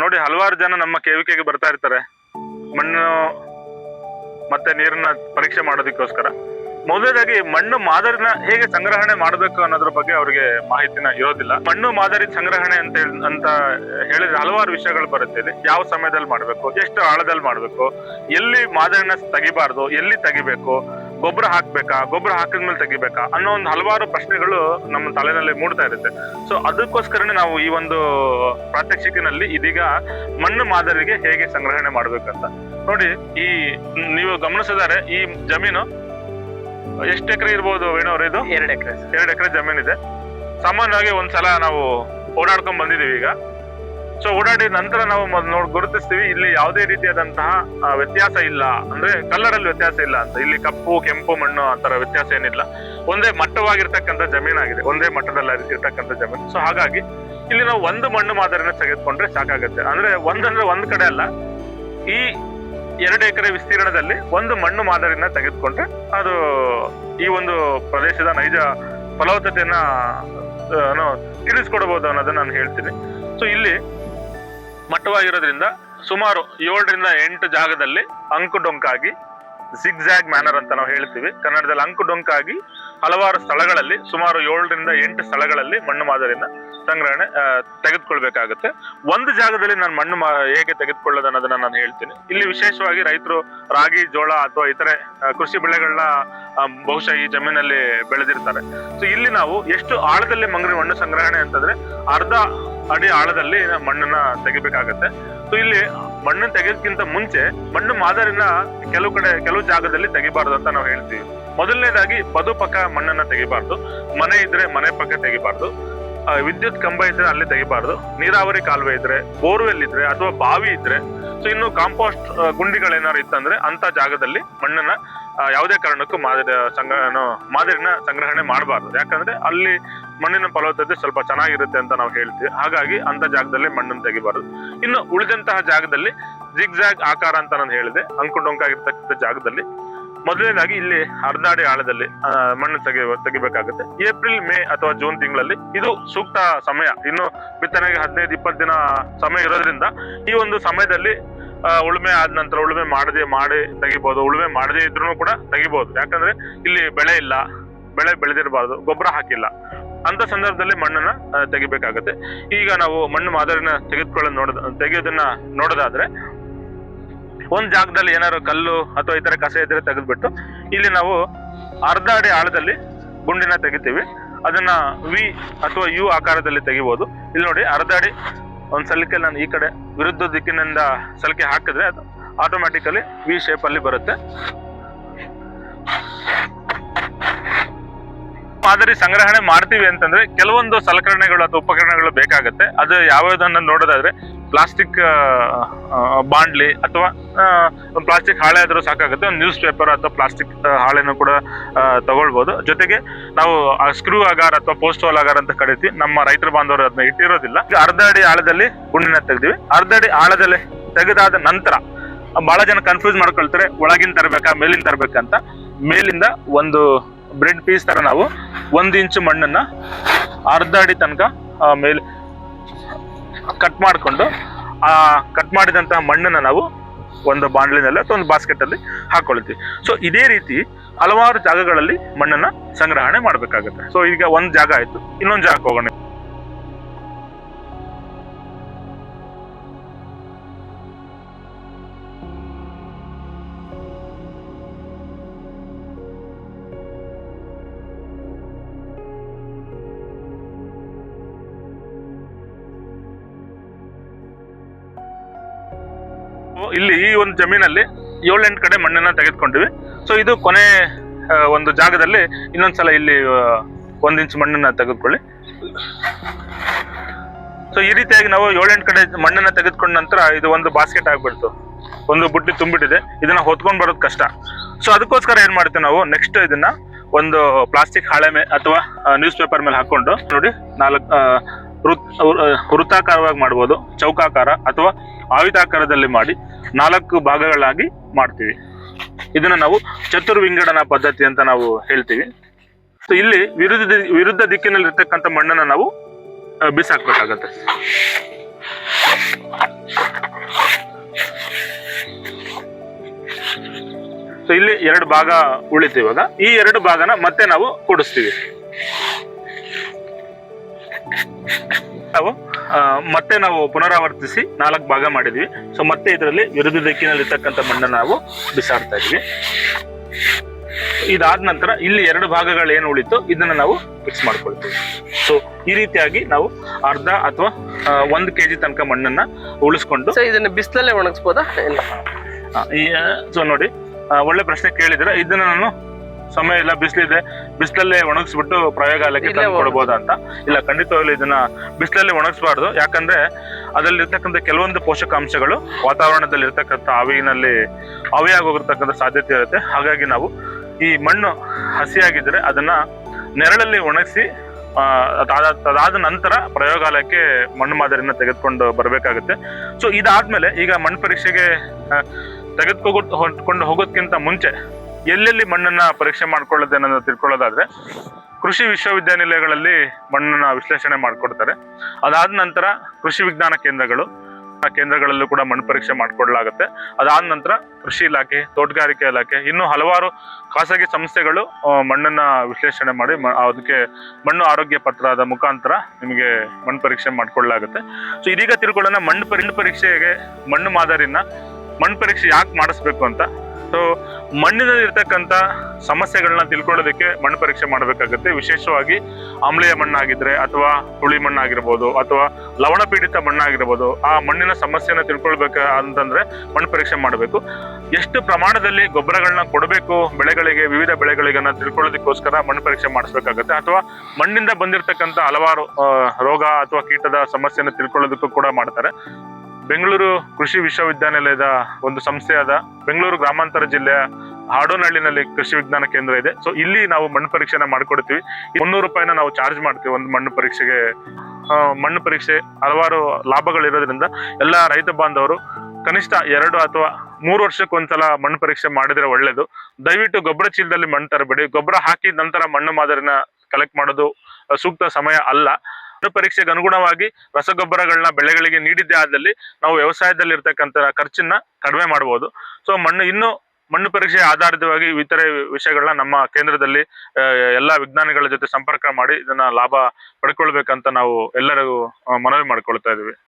ನೋಡಿ ಹಲವಾರು ಜನ ನಮ್ಮ ಕೇವಿಕೆಗೆ ಬರ್ತಾ ಇರ್ತಾರೆ. ಮಣ್ಣು ಮತ್ತೆ ನೀರನ್ನ ಪರೀಕ್ಷೆ ಮಾಡೋದಕ್ಕೋಸ್ಕರ. ಮೊದಲಾಗಿ ಮಣ್ಣು ಮಾದರಿನ ಹೇಗೆ ಸಂಗ್ರಹಣೆ ಮಾಡಬೇಕು ಅನ್ನೋದ್ರ ಬಗ್ಗೆ ಅವರಿಗೆ ಮಾಹಿತಿನ ಇರೋದಿಲ್ಲ. ಮಣ್ಣು ಮಾದರಿ ಸಂಗ್ರಹಣೆ ಅಂತ ಅಂತ ಹೇಳಿದ್ರೆ ಹಲವಾರು ವಿಷಯಗಳು ಬರುತ್ತೆ ಇಲ್ಲಿ. ಯಾವ ಸಮಯದಲ್ಲಿ ಮಾಡಬೇಕು, ಎಷ್ಟು ಆಳದಲ್ಲಿ ಮಾಡಬೇಕು, ಎಲ್ಲಿ ಮಾದರಿನ ತೆಗಿಬಾರ್ದು, ಎಲ್ಲಿ ತೆಗಿಬೇಕು ಗೊಬ್ಬರ ಹಾಕ್ಬೇಕಾ ಗೊಬ್ಬರ ಹಾಕಿದ್ಮೇಲೆ ತೆಗಿಬೇಕಾ ಅನ್ನೋ ಒಂದು ಹಲವಾರು ಪ್ರಶ್ನೆಗಳು ನಮ್ಮ ತಲೆನಲ್ಲಿ ಮೂಡ್ತಾ ಇರುತ್ತೆ. ಸೊ ಅದಕ್ಕೋಸ್ಕರನೇ ನಾವು ಈ ಒಂದು ಪ್ರಾತ್ಯಕ್ಷಿಕೆನಲ್ಲಿ ಇದೀಗ ಮಣ್ಣು ಮಾದರಿಗೆ ಹೇಗೆ ಸಂಗ್ರಹಣೆ ಮಾಡ್ಬೇಕಂತ. ನೋಡಿ ಈ ನೀವು ಗಮನಿಸಿದರೆ ಈ ಜಮೀನು ಎಷ್ಟು ಎಕರೆ ಇರ್ಬೋದು ವೇಣವ್ರ ಇದು? ಎರಡು ಎಕರೆ ಎರಡು ಎಕರೆ ಜಮೀನಿದೆ. ಸಾಮಾನ್ಯವಾಗಿ ಒಂದ್ಸಲ ನಾವು ಓಡಾಡ್ಕೊಂಡ್ ಬಂದಿದೀವಿ ಈಗ. ಸೊ ಓಡಾಡಿದ ನಂತರ ನಾವು ನೋಡ್ ಗುರುತಿಸ್ತೀವಿ, ಇಲ್ಲಿ ಯಾವುದೇ ರೀತಿಯಾದಂತಹ ವ್ಯತ್ಯಾಸ ಇಲ್ಲ. ಅಂದ್ರೆ ಕಲ್ಲರ್ ಅಲ್ಲಿ ವ್ಯತ್ಯಾಸ ಇಲ್ಲ ಅಂತ. ಇಲ್ಲಿ ಕಪ್ಪು, ಕೆಂಪು ಮಣ್ಣು ಆ ತರ ವ್ಯತ್ಯಾಸ ಏನಿಲ್ಲ. ಒಂದೇ ಮಟ್ಟವಾಗಿರ್ತಕ್ಕಂಥ ಜಮೀನಾಗಿದೆ ಒಂದೇ ಮಟ್ಟದಲ್ಲಿ ಇರ್ತಕ್ಕಂಥ ಜಮೀನು. ಸೊ ಹಾಗಾಗಿ ಇಲ್ಲಿ ನಾವು ಒಂದು ಮಣ್ಣು ಮಾದರಿನ ತೆಗೆದುಕೊಂಡ್ರೆ ಸಾಕಾಗುತ್ತೆ. ಅಂದ್ರೆ ಒಂದಂದ್ರೆ ಒಂದ್ ಕಡೆ ಅಲ್ಲ. ಈ ಎರಡು ಎಕರೆ ವಿಸ್ತೀರ್ಣದಲ್ಲಿ ಒಂದು ಮಣ್ಣು ಮಾದರಿನ ತೆಗೆದುಕೊಂಡ್ರೆ ಅದು ಈ ಒಂದು ಪ್ರದೇಶದ ನೈಜ ಫಲವತ್ತತೆಯನ್ನ ತಿಳಿಸ್ಕೊಡ್ಬೋದು ಅನ್ನೋದನ್ನ ನಾನು ಹೇಳ್ತೀನಿ. ಸೊ ಇಲ್ಲಿ ಮಟ್ಟವಾಗಿರೋದ್ರಿಂದ ಸುಮಾರು ಏಳರಿಂದ ಎಂಟು ಜಾಗದಲ್ಲಿ ಅಂಕು ಡೊಂಕಾಗಿ ಜಿಗ್ಜಾಗ್ ಮ್ಯಾನರ್ ಅಂತ ನಾವು ಹೇಳ್ತೀವಿ. ಕನ್ನಡದಲ್ಲಿ ಅಂಕು ಡೊಂಕಾಗಿ ಹಲವಾರು ಸ್ಥಳಗಳಲ್ಲಿ ಸುಮಾರು ಏಳರಿಂದ ಎಂಟು ಸ್ಥಳಗಳಲ್ಲಿ ಮಣ್ಣು ಮಾದರಿನ ಸಂಗ್ರಹಣೆ ತೆಗೆದುಕೊಳ್ಬೇಕಾಗುತ್ತೆ. ಒಂದು ಜಾಗದಲ್ಲಿ ನಾನು ಮಣ್ಣು ಹೇಗೆ ತೆಗೆದುಕೊಳ್ಳೋದು ಅನ್ನೋದನ್ನ ನಾನು ಹೇಳ್ತೀನಿ. ಇಲ್ಲಿ ವಿಶೇಷವಾಗಿ ರೈತರು ರಾಗಿ, ಜೋಳ ಅಥವಾ ಇತರೆ ಕೃಷಿ ಬೆಳೆಗಳನ್ನ ಬಹುಶಃ ಈ ಜಮೀನಲ್ಲಿ ಬೆಳೆದಿರ್ತಾರೆ. ಸೊ ಇಲ್ಲಿ ನಾವು ಎಷ್ಟು ಆಳದಲ್ಲಿ ಮಂಗ್ರಿ ಮಣ್ಣು ಸಂಗ್ರಹಣೆ ಅಂತಂದ್ರೆ ಅರ್ಧ ಅಡಿ ಆಳದಲ್ಲಿ ಮಣ್ಣನ್ನ ತೆಗಿಬೇಕಾಗತ್ತೆ. ಸೊ ಇಲ್ಲಿ ಮಣ್ಣು ತೆಗೆಯೋದಕ್ಕಿಂತ ಮುಂಚೆ ಮಣ್ಣು ಮಾದರಿನ ಕೆಲವು ಕಡೆ, ಕೆಲವು ಜಾಗದಲ್ಲಿ ತೆಗಿಬಾರ್ದು ಅಂತ ನಾವು ಹೇಳ್ತೀವಿ. ಮೊದಲನೇದಾಗಿ ಪದು ಪಕ್ಕ ಮಣ್ಣನ್ನ ತೆಗಿಬಾರ್ದು. ಮನೆ ಇದ್ರೆ ಮನೆ ಪಕ್ಕ ತೆಗಿಬಾರ್ದು. ವಿದ್ಯುತ್ ಕಂಬ ಇದ್ರೆ ಅಲ್ಲಿ ತೆಗಿಬಾರ್ದು. ನೀರಾವರಿ ಕಾಲುವೆ ಇದ್ರೆ ಬೋರ್ವೆಲ್ ಇದ್ರೆ ಅಥವಾ ಬಾವಿ ಇದ್ರೆ ಸೊ ಇನ್ನು ಕಾಂಪೋಸ್ಟ್ ಗುಂಡಿಗಳೇನಾದ್ರು ಇತ್ತಂದ್ರೆ ಅಂತ ಜಾಗದಲ್ಲಿ ಮಣ್ಣನ್ನ ಯಾವುದೇ ಕಾರಣಕ್ಕೂ ಮಾದರಿ ಸಂಗ್ರಹ ಮಾದರಿನ ಸಂಗ್ರಹಣೆ ಮಾಡಬಾರ್ದು. ಯಾಕಂದ್ರೆ ಅಲ್ಲಿ ಮಣ್ಣಿನ ಫಲವತ್ತತೆ ಸ್ವಲ್ಪ ಚೆನ್ನಾಗಿರುತ್ತೆ ಅಂತ ನಾವು ಹೇಳ್ತೀವಿ. ಹಾಗಾಗಿ ಅಂತ ಜಾಗದಲ್ಲಿ ಮಣ್ಣನ್ನು ತೆಗಿಬಾರದು. ಇನ್ನು ಉಳಿದಂತಹ ಜಾಗದಲ್ಲಿ ಜಿಗ್ಜಾಗ್ ಆಕಾರ ಅಂತ ನಾನು ಹೇಳಿದೆ. ಅಂಕುಡೊಂಕಾಗಿರ್ತಕ್ಕಂಥ ಜಾಗದಲ್ಲಿ ಮೊದಲನೇದಾಗಿ ಇಲ್ಲಿ ಅರ್ಧಾಡಿ ಆಳದಲ್ಲಿ ಮಣ್ಣು ತೆಗಿ ತೆಗಿಬೇಕಾಗುತ್ತೆ. ಏಪ್ರಿಲ್, ಮೇ ಅಥವಾ ಜೂನ್ ತಿಂಗಳಲ್ಲಿ ಇದು ಸೂಕ್ತ ಸಮಯ. ಇನ್ನು ಬಿತ್ತನೆಗೆ ಹದಿನೈದು, ಇಪ್ಪತ್ತು ದಿನ ಸಮಯ ಇರೋದ್ರಿಂದ ಈ ಒಂದು ಸಮಯದಲ್ಲಿ ಉಳುಮೆ ಆದ ನಂತರ ಉಳುಮೆ ಮಾಡದೆ, ಮಾಡಿ ತೆಗಿಬಹುದು ಉಳುಮೆ ಮಾಡದೇ ಇದ್ರೂ ಕೂಡ ತೆಗಿಬಹುದು ಯಾಕಂದ್ರೆ ಇಲ್ಲಿ ಬೆಳೆ ಇಲ್ಲ. ಬೆಳೆ ಬೆಳೆದಿರಬಾರ್ದು. ಗೊಬ್ಬರ ಹಾಕಿಲ್ಲ. ಅಂತ ಸಂದರ್ಭದಲ್ಲಿ ಮಣ್ಣನ್ನ ತೆಗಿಬೇಕಾಗುತ್ತೆ. ಈಗ ನಾವು ಮಣ್ಣು ಮಾದರಿನ ತೆಗೆದುಕೊಳ್ಳೋದು ನೋಡೋದ, ತೆಗೆಯೋದನ್ನ ನೋಡೋದಾದ್ರೆ, ಒಂದ್ ಜಾಗದಲ್ಲಿ ಏನಾದ್ರು ಕಲ್ಲು ಅಥವಾ ಇತರ ಕಸ ಇದ್ರೆ ತೆಗೆದ್ಬಿಟ್ಟು, ಇಲ್ಲಿ ನಾವು ಅರ್ಧ ಅಡಿ ಆಳದಲ್ಲಿ ಗುಂಡಿನ ತೆಗಿತೀವಿ. ಅದನ್ನ ವಿ ಅಥವಾ ಯು ಆಕಾರದಲ್ಲಿ ತೆಗಿಬಹುದು ಇಲ್ಲಿ ನೋಡಿ, ಅರ್ಧ ಅಡಿ ಒಂದ್ ಸಲಿಕೆ ನಾನು ಈ ಕಡೆ ವಿರುದ್ಧ ದಿಕ್ಕಿನಿಂದ ಸಲಿಕೆ ಹಾಕಿದ್ರೆ ಅದು ಆಟೋಮ್ಯಾಟಿಕಲಿ ವಿ ಶೇಪ್ ಅಲ್ಲಿ ಬರುತ್ತೆ. ಮಾದರಿ ಸಂಗ್ರಹಣೆ ಮಾಡ್ತೀವಿ ಅಂತಂದ್ರೆ ಕೆಲವೊಂದು ಸಲಕರಣೆಗಳು ಅಥವಾ ಉಪಕರಣಗಳು ಬೇಕಾಗುತ್ತೆ. ಅದು ಯಾವ್ಯಾವ್ದನ್ನ ನೋಡೋದಾದ್ರೆ ಪ್ಲಾಸ್ಟಿಕ್ ಬಾಂಡ್ಲಿ ಅಥವಾ ಪ್ಲಾಸ್ಟಿಕ್ ಹಾಳೆ ಆದರೂ ಸಾಕಾಗುತ್ತೆ. ಒಂದು ನ್ಯೂಸ್ ಪೇಪರ್ ಅಥವಾ ಪ್ಲಾಸ್ಟಿಕ್ ಹಾಳೆನೂ ಕೂಡ ತಗೊಳ್ಬೋದು. ಜೊತೆಗೆ ನಾವು ಸ್ಕ್ರೂ ಅಗಾರ್ ಅಥವಾ ಪೋಸ್ಟ್ ಹೋಲ್ ಅಗಾರ್ ಅಂತ ಕರಿತೀವಿ. ನಮ್ಮ ರೈತರ ಬಾಂಧವರು ಅದನ್ನ ಇಟ್ಟಿರೋದಿಲ್ಲ. ಅರ್ಧ ಅಡಿ ಆಳದಲ್ಲಿ ಗುಂಡಿನ ತೆಗ್ದಿವಿ. ಅರ್ಧ ಅಡಿ ಆಳದಲ್ಲಿ ತೆಗೆದಾದ ನಂತರ ಬಹಳ ಜನ ಕನ್ಫ್ಯೂಸ್ ಮಾಡ್ಕೊಳ್ತಾರೆ ಒಳಗಿನ ತರಬೇಕಾ ಮೇಲಿನ ತರಬೇಕಂತ ಮೇಲಿಂದ ಒಂದು ಬ್ರೆಡ್ ಪೀಸ್ ತರ ನಾವು ಒಂದ್ ಇಂಚು ಮಣ್ಣನ್ನ ಅರ್ಧ ಅಡಿ ತನಕ ಮೇಲೆ ಕಟ್ ಮಾಡಿಕೊಂಡು, ಆ ಕಟ್ ಮಾಡಿದಂತಹ ಮಣ್ಣನ್ನ ನಾವು ಒಂದು ಬಾಂಡ್ಲಿನಲ್ಲಿ ಅಥವಾ ಒಂದು ಬಾಸ್ಕೆಟ್ ಅಲ್ಲಿ ಹಾಕೊಳ್ತೀವಿ. ಸೊ ಇದೇ ರೀತಿ ಹಲವಾರು ಜಾಗಗಳಲ್ಲಿ ಮಣ್ಣನ್ನ ಸಂಗ್ರಹಣೆ ಮಾಡಬೇಕಾಗುತ್ತೆ. ಸೊ ಈಗ ಒಂದು ಜಾಗ ಆಯ್ತು, ಇನ್ನೊಂದು ಜಾಗಕ್ಕೆ ಹೋಗೋಣ. ಇಲ್ಲಿ ಈ ಒಂದು ಜಮೀನಲ್ಲಿ ಏಳೆಂಟು ಕಡೆ ಮಣ್ಣನ್ನ ತೆಗೆದುಕೊಂಡಿವಿ. ಸೊ ಇದು ಕೊನೆ ಒಂದು ಜಾಗದಲ್ಲಿ ಇನ್ನೊಂದ್ಸಲ ಇಲ್ಲಿ ಒಂದಿಂಚು ಒಂದ್ ಇಂಚ್ ಮಣ್ಣನ್ನ ತೆಗೆದುಕೊಳ್ಳಿ. ಸೊ ಈ ರೀತಿಯಾಗಿ ನಾವು ಏಳೆಂಟು ಕಡೆ ಮಣ್ಣನ್ನ ತೆಗೆದುಕೊಂಡ ನಂತರ ಇದು ಒಂದು ಬಾಸ್ಕೆಟ್ ಆಗಿಬಿಡ್ತು. ಒಂದು ಬುಟ್ಟಿ ತುಂಬಿಟ್ಟಿದೆ. ಇದನ್ನ ಹೊತ್ಕೊಂಡು ಬರೋದು ಕಷ್ಟ. ಸೊ ಅದಕ್ಕೋಸ್ಕರ ಏನು ಮಾಡ್ತೀವಿ ನಾವು ನೆಕ್ಸ್ಟ್ ಇದನ್ನ ಒಂದು ಪ್ಲಾಸ್ಟಿಕ್ ಹಾಳೆ ಮೇ, ಅಥವಾ ನ್ಯೂಸ್ ಪೇಪರ್ ಮೇಲೆ ಹಾಕೊಂಡು ನೋಡಿ, ನಾಲ್ಕು ವೃತ್ ವೃತ್ತಾಕಾರವಾಗಿ ಮಾಡ್ಬೋದು. ಚೌಕಾಕಾರ ಅಥವಾ ಆಯುಧಾಕಾರದಲ್ಲಿ ಮಾಡಿ ನಾಲ್ಕು ಭಾಗಗಳಾಗಿ ಮಾಡ್ತೀವಿ. ಇದನ್ನ ನಾವು ಚತುರ್ವಿಂಗಡನ ಪದ್ಧತಿ ಅಂತ ನಾವು ಹೇಳ್ತೀವಿ. ಸೊ ಇಲ್ಲಿ ವಿರುದ್ಧ ವಿರುದ್ಧ ದಿಕ್ಕಿನಲ್ಲಿ ಇರ್ತಕ್ಕಂಥ ಮಣ್ಣನ್ನ ನಾವು ಬಿಸಾಕ್ಬೇಕಾಗತ್ತೆ. ಸೊ ಇಲ್ಲಿ ಎರಡು ಭಾಗ ಉಳಿತು ಇವಾಗ. ಈ ಎರಡು ಭಾಗನ ಮತ್ತೆ ನಾವು ಕೊಡಿಸ್ತೀವಿ. ನಾವು ಮತ್ತೆ ನಾವು ಪುನರಾವರ್ತಿಸಿ ನಾಲ್ಕು ಭಾಗ ಮಾಡಿದ್ವಿ. ಸೊ ಮತ್ತೆ ಇದರಲ್ಲಿ ವಿರುದ್ಧ ದಿಕ್ಕಿನಲ್ಲಿ ಇರ್ತಕ್ಕಂಥ ಮಣ್ಣನ್ನು ನಾವು ಬಿಸಾಡ್ತಾ ಇದ್ವಿ. ಇದಾದ ನಂತರ ಇಲ್ಲಿ ಎರಡು ಭಾಗಗಳು ಏನು ಉಳಿತು ಇದನ್ನ ನಾವು ಫಿಕ್ಸ್ ಮಾಡ್ಕೊಳ್ತೀವಿ. ಸೊ ಈ ರೀತಿಯಾಗಿ ನಾವು ಅರ್ಧ ಅಥವಾ ಒಂದು ಕೆಜಿ ತನಕ ಮಣ್ಣನ್ನ ಉಳಿಸ್ಕೊಂಡು ಸೊ ಇದನ್ನ ಬಿಸಿಲಲ್ಲೇ ಒಣಗಿಸ್ಬೋದಾ? ಇಲ್ಲ. ಸೊ ನೋಡಿ ಒಳ್ಳೆ ಪ್ರಶ್ನೆ ಕೇಳಿದ್ರೆ ಇದನ್ನ ನಾನು ಸಮಯ ಇಲ್ಲ ಬಿಸಿಲಿದೆ. ಬಿಸಿಲಲ್ಲೇ ಒಣಗಿಸ್ಬಿಟ್ಟು ಪ್ರಯೋಗಾಲಯಕ್ಕೆ ತಂದು ಕೊಡ್ಬೋದಾ ಅಂತ? ಇಲ್ಲ ಖಂಡಿತವಾಗ್ಲೂ ಇದನ್ನ ಬಿಸಿಲಲ್ಲಿ ಒಣಗಿಸಬಾರ್ದು. ಯಾಕಂದ್ರೆ ಅದರಲ್ಲಿರ್ತಕ್ಕಂಥ ಕೆಲವೊಂದು ಪೋಷಕಾಂಶಗಳು ವಾತಾವರಣದಲ್ಲಿ ಇರ್ತಕ್ಕಂಥ ಆವಿನಲ್ಲಿ ಆವಿಯಾಗಿ ಹೋಗಿರ್ತಕ್ಕಂಥ ಸಾಧ್ಯತೆ ಇರುತ್ತೆ. ಹಾಗಾಗಿ ನಾವು ಈ ಮಣ್ಣು ಹಸಿಯಾಗಿದ್ರೆ ಅದನ್ನ ನೆರಳಲ್ಲಿ ಒಣಗಿಸಿ ಅದಾದ ಅದಾದ ನಂತರ ಪ್ರಯೋಗಾಲಯಕ್ಕೆ ಮಣ್ಣು ಮಾದರಿನ ತೆಗೆದುಕೊಂಡು ಬರಬೇಕಾಗುತ್ತೆ. ಸೊ ಇದಾದ್ಮೇಲೆ ಈಗ ಮಣ್ಣು ಪರೀಕ್ಷೆಗೆ ತೆಗೆದುಕೊಂಡು ಹೊಂಟ್ಕೊಂಡು ಹೋಗೋದ್ಕಿಂತ ಮುಂಚೆ ಎಲ್ಲೆಲ್ಲಿ ಮಣ್ಣನ್ನ ಪರೀಕ್ಷೆ ಮಾಡ್ಕೊಳ್ಳೋದು ಅನ್ನೋದು ತಿಳ್ಕೊಳ್ಳೋದಾದ್ರೆ, ಕೃಷಿ ವಿಶ್ವವಿದ್ಯಾನಿಲಯಗಳಲ್ಲಿ ಮಣ್ಣನ್ನ ವಿಶ್ಲೇಷಣೆ ಮಾಡಿಕೊಡ್ತಾರೆ. ಅದಾದ ನಂತರ ಕೃಷಿ ವಿಜ್ಞಾನ ಕೇಂದ್ರಗಳು, ಆ ಕೇಂದ್ರಗಳಲ್ಲೂ ಕೂಡ ಮಣ್ಣು ಪರೀಕ್ಷೆ ಮಾಡಿಕೊಡ್ಲಾಗುತ್ತೆ. ಅದಾದ ನಂತರ ಕೃಷಿ ಇಲಾಖೆ, ತೋಟಗಾರಿಕೆ ಇಲಾಖೆ, ಇನ್ನೂ ಹಲವಾರು ಖಾಸಗಿ ಸಂಸ್ಥೆಗಳು ಮಣ್ಣನ್ನ ವಿಶ್ಲೇಷಣೆ ಮಾಡಿ ಅದಕ್ಕೆ ಮಣ್ಣು ಆರೋಗ್ಯ ಪತ್ರದ ಮುಖಾಂತರ ನಿಮಗೆ ಮಣ್ಣು ಪರೀಕ್ಷೆ ಮಾಡಿಕೊಳ್ಳಲಾಗುತ್ತೆ ಸೊ ಇದೀಗ ತಿಳ್ಕೊಳ್ಳೋಣ ಮಣ್ಣು ಪರೀಕ್ಷೆಗೆ ಮಣ್ಣು ಮಾದರಿನ ಮಣ್ಣು ಪರೀಕ್ಷೆ ಯಾಕೆ ಮಾಡಿಸ್ಬೇಕು ಅಂತ. ಸೊ ಮಣ್ಣಿನಲ್ಲಿ ಇರ್ತಕ್ಕಂಥ ಸಮಸ್ಯೆಗಳನ್ನ ತಿಳ್ಕೊಳ್ಳೋದಕ್ಕೆ ಮಣ್ಣು ಪರೀಕ್ಷೆ ಮಾಡಬೇಕಾಗುತ್ತೆ. ವಿಶೇಷವಾಗಿ ಆಮ್ಲೀಯ ಮಣ್ಣಾಗಿದ್ರೆ ಅಥವಾ ಹುಳಿ ಮಣ್ಣಾಗಿರ್ಬೋದು ಅಥವಾ ಲವಣ ಪೀಡಿತ ಮಣ್ಣಾಗಿರ್ಬೋದು, ಆ ಮಣ್ಣಿನ ಸಮಸ್ಯೆನ ತಿಳ್ಕೊಳ್ಬೇಕು ಅಂತಂದ್ರೆ ಮಣ್ಣು ಪರೀಕ್ಷೆ ಮಾಡಬೇಕು. ಎಷ್ಟು ಪ್ರಮಾಣದಲ್ಲಿ ಗೊಬ್ಬರಗಳನ್ನ ಕೊಡಬೇಕು, ಬೆಳೆಗಳಿಗೆ, ವಿವಿಧ ಬೆಳೆಗಳಿಗೆ ತಿಳ್ಕೊಳ್ಳೋದಕ್ಕೋಸ್ಕರ ಮಣ್ಣು ಪರೀಕ್ಷೆ ಮಾಡಿಸ್ಬೇಕಾಗುತ್ತೆ. ಅಥವಾ ಮಣ್ಣಿಂದ ಬಂದಿರತಕ್ಕಂಥ ಹಲವಾರು ರೋಗ ಅಥವಾ ಕೀಟದ ಸಮಸ್ಯೆನ ತಿಳ್ಕೊಳ್ಳೋದಕ್ಕೂ ಕೂಡ ಮಾಡ್ತಾರೆ. ಬೆಂಗಳೂರು ಕೃಷಿ ವಿಶ್ವವಿದ್ಯಾನಿಲಯದ ಒಂದು ಸಂಸ್ಥೆಯಾದ ಬೆಂಗಳೂರು ಗ್ರಾಮಾಂತರ ಜಿಲ್ಲೆಯ ಹಾಡೋನಹಳ್ಳಿನಲ್ಲಿ ಕೃಷಿ ವಿಜ್ಞಾನ ಕೇಂದ್ರ ಇದೆ. ಸೊ ಇಲ್ಲಿ ನಾವು ಮಣ್ಣು ಪರೀಕ್ಷೆನ ಮಾಡ್ಕೊಡ್ತೀವಿ. ಮುನ್ನೂರು ರೂಪಾಯಿನ ನಾವು ಚಾರ್ಜ್ ಮಾಡ್ತೀವಿ ಒಂದು ಮಣ್ಣು ಪರೀಕ್ಷೆಗೆ. ಮಣ್ಣು ಪರೀಕ್ಷೆ ಹಲವಾರು ಲಾಭಗಳಿರೋದ್ರಿಂದ ಎಲ್ಲ ರೈತ ಬಾಂಧವರು ಕನಿಷ್ಠ ಎರಡು ಅಥವಾ ಮೂರು ವರ್ಷಕ್ಕೊಂದ್ಸಲ ಮಣ್ಣು ಪರೀಕ್ಷೆ ಮಾಡಿದ್ರೆ ಒಳ್ಳೇದು. ದಯವಿಟ್ಟು ಗೊಬ್ಬರ ಚೀಲದಲ್ಲಿ ಮಣ್ಣು ತರಬೇಡಿ. ಗೊಬ್ಬರ ಹಾಕಿದ ನಂತರ ಮಣ್ಣು ಮಾದರಿನ ಕಲೆಕ್ಟ್ ಮಾಡೋದು ಸೂಕ್ತ ಸಮಯ ಅಲ್ಲ. ಪರೀಕ್ಷೆಗೆ ಅನುಗುಣವಾಗಿ ರಸಗೊಬ್ಬರಗಳನ್ನ ಬೆಳೆಗಳಿಗೆ ನೀಡಿದ್ದೇ ಆದಲ್ಲಿ ನಾವು ವ್ಯವಸಾಯದಲ್ಲಿ ಇರ್ತಕ್ಕಂಥ ಖರ್ಚನ್ನ ಕಡಿಮೆ ಮಾಡಬಹುದು ಸೊ ಮಣ್ಣು ಇನ್ನು ಮಣ್ಣು ಪರೀಕ್ಷೆ ಆಧಾರಿತವಾಗಿ ಇತರೆ ವಿಷಯಗಳನ್ನ ನಮ್ಮ ಕೇಂದ್ರದಲ್ಲಿ ಎಲ್ಲಾ ವಿಜ್ಞಾನಿಗಳ ಜೊತೆ ಸಂಪರ್ಕ ಮಾಡಿ ಇದನ್ನ ಲಾಭ ಪಡ್ಕೊಳ್ಬೇಕಂತ ನಾವು ಎಲ್ಲರಿಗೂ ಮನವಿ ಮಾಡ್ಕೊಳ್ತಾ ಇದೀವಿ